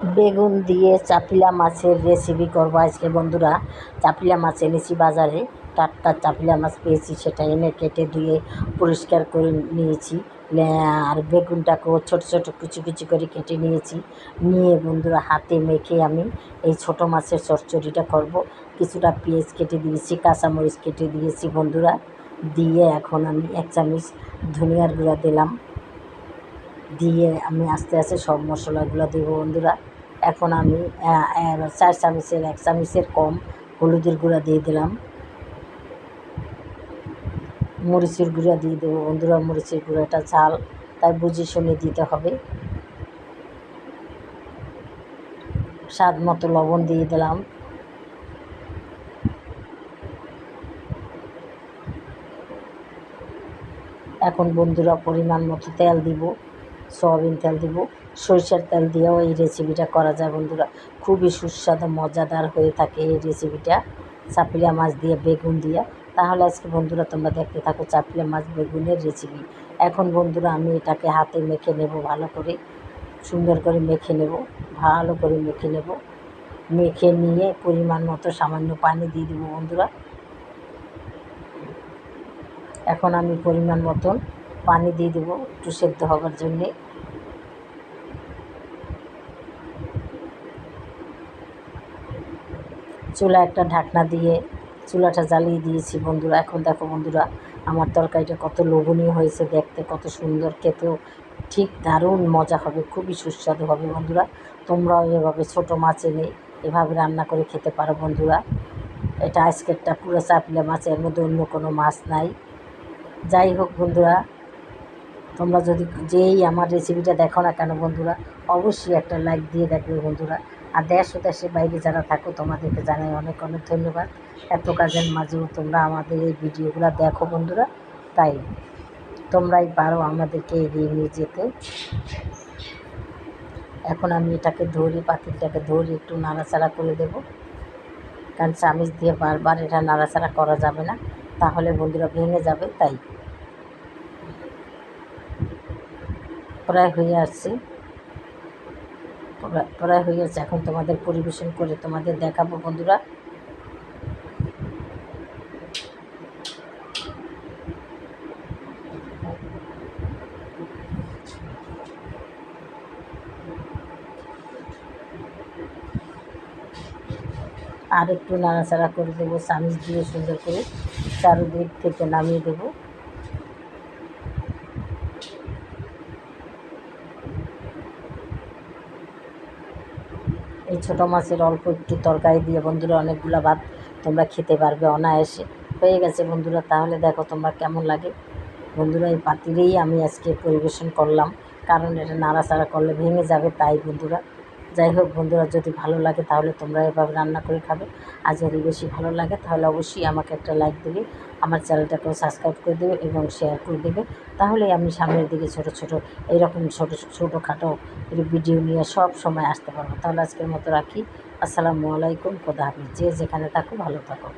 বেগুন দিয়ে চাপিলা মাছের রেসিপি করব আজকে। বন্ধুরা, চাপিলা মাছ এনেছি বাজারে। টাটকা চাপিলা মাছ পেয়েছি, সেটা এনে কেটে ধুয়ে পরিষ্কার করে নিয়েছি। আর বেগুনটাকেও ছোটো ছোটো কুচি কুচি করে কেটে নিয়েছি। নিয়ে বন্ধুরা, হাতে মেখে আমি এই ছোটো মাছের চচ্চড়িটা করব। কিছুটা পেঁয়াজ কেটে দিয়েছি, কাঁচামরিচ কেটে দিয়েছি বন্ধুরা। দিয়ে এখন আমি এক চামচ ধনিয়ার গুঁড়া দিলাম। দিয়ে আমি আস্তে আস্তে সব মশলাগুলো দেবো বন্ধুরা। এখন আমি চার চামচের, এক চামচের কম হলুদের গুঁড়া দিয়ে দিলাম। মরিচের গুঁড়া দিয়ে দেবো বন্ধুরা, মরিচের গুঁড়াটা ঝাল, তাই বুঝে শুনে দিতে হবে। স্বাদ মতো লবণ দিয়ে দিলাম। এখন বন্ধুরা পরিমাণ মতো তেল দিব। সয়াবিন তেল দিব, সরিষার তেল দিয়েও এই রেসিপিটা করা যায় বন্ধুরা। খুবই সুস্বাদু, মজাদার হয়ে থাকে এই রেসিপিটা চাপিলা মাছ দিয়ে, বেগুন দিয়ে। তাহলে আজকে বন্ধুরা তোমরা দেখতে থাকো চাপিলা মাছ, বেগুনের রেসিপি এখন বন্ধুরা আমি এটাকে হাতে মেখে নেব ভালো করে। সুন্দর করে মেখে নেব, ভালো করে মেখে নেব। মেখে নিয়ে পরিমাণ মতো সামান্য পানি দিয়ে দেবো বন্ধুরা। এখন আমি পরিমাণ মতন পানি দিয়ে দেবো, একটু সেদ্ধ হবার জন্যে। চুলা একটা ঢাকনা দিয়ে, চুলাটা জ্বালিয়ে দিয়েছি বন্ধুরা। এখন দেখো বন্ধুরা, আমার তরকারিটা কত লোভনীয় হয়েছে দেখতে, কত সুন্দর, খেতেও ঠিক দারুণ মজা হবে, খুবই সুস্বাদু হবে বন্ধুরা। তোমরাও এভাবে ছোটো মাছ এনে এভাবে রান্না করে খেতে পারো বন্ধুরা। এটা আজকেরটা পুরো চাপলে মাছের মধ্যে অন্য কোনো মাছ নাই। যাই হোক বন্ধুরা তোমরা যদি যেই আমার রেসিপিটা দেখো না কেন বন্ধুরা, অবশ্যই একটা লাইক দিয়ে দেখবে বন্ধুরা। আর দেশ ও দেশের বাইরে যারা থাকো, তোমাদেরকে জানাই অনেক অনেক ধন্যবাদ। এত কাজের মাঝেও তোমরা আমাদের এই ভিডিওগুলো দেখো বন্ধুরা। তাই তোমরাই পারো আমাদেরকে এগিয়ে নিয়ে যেতে। এখন আমি এটাকে ধরি, পাতিলটাকে ধরি একটু নাড়াচাড়া করে দেব। কারণ চামিচ দিয়ে বারবার এটা নাড়াচাড়া করা যাবে না। তাহলে বন্ধুরা ভেঙে যাবে, তাই। প্রায় হয়ে আসছে। প্রায় হয়ে যাচ্ছে এখন তোমাদের পরিবেশন করে তোমাদের দেখাবো বন্ধুরা। আর একটু নাড়াচাড়া করে দেবো চামিচ দিয়ে সুন্দর করে চারুদিক থেকে নামিয়ে দেবো। এই ছোটো মাছের অল্প একটু তরকারি দিয়ে, বন্ধুরা, অনেকগুলো ভাত তোমরা খেতে পারবে অনায়াসে। হয়ে গেছে, বন্ধুরা, তাহলে দেখো তোমরা কেমন লাগে? বন্ধুরা, এই পাতিলেই আমি আজকে পরিবেশন করলাম। কারণ এটা নাড়াচাড়া করলে ভেঙে যাবে, তাই বন্ধুরা যাই হোক বন্ধুরা, যদি ভালো লাগে তাহলে তোমরা এভাবে রান্না করে খাবে। আর যদি বেশি ভালো লাগে তাহলে অবশ্যই আমাকে একটা লাইক দেবে, আমার চ্যানেলটাকেও সাবস্ক্রাইব করে দেবে এবং শেয়ার করে দেবে। তাহলেই আমি সামনের দিকে ছোট ছোট এইরকম ছোটো ছোটোখাটো ভিডিও নিয়ে সব সময় আসতে পারব। তাহলে আজকের মতো রাখি। আসসালামু আলাইকুম, খোদা যে যেখানে থাকো ভালো থাকো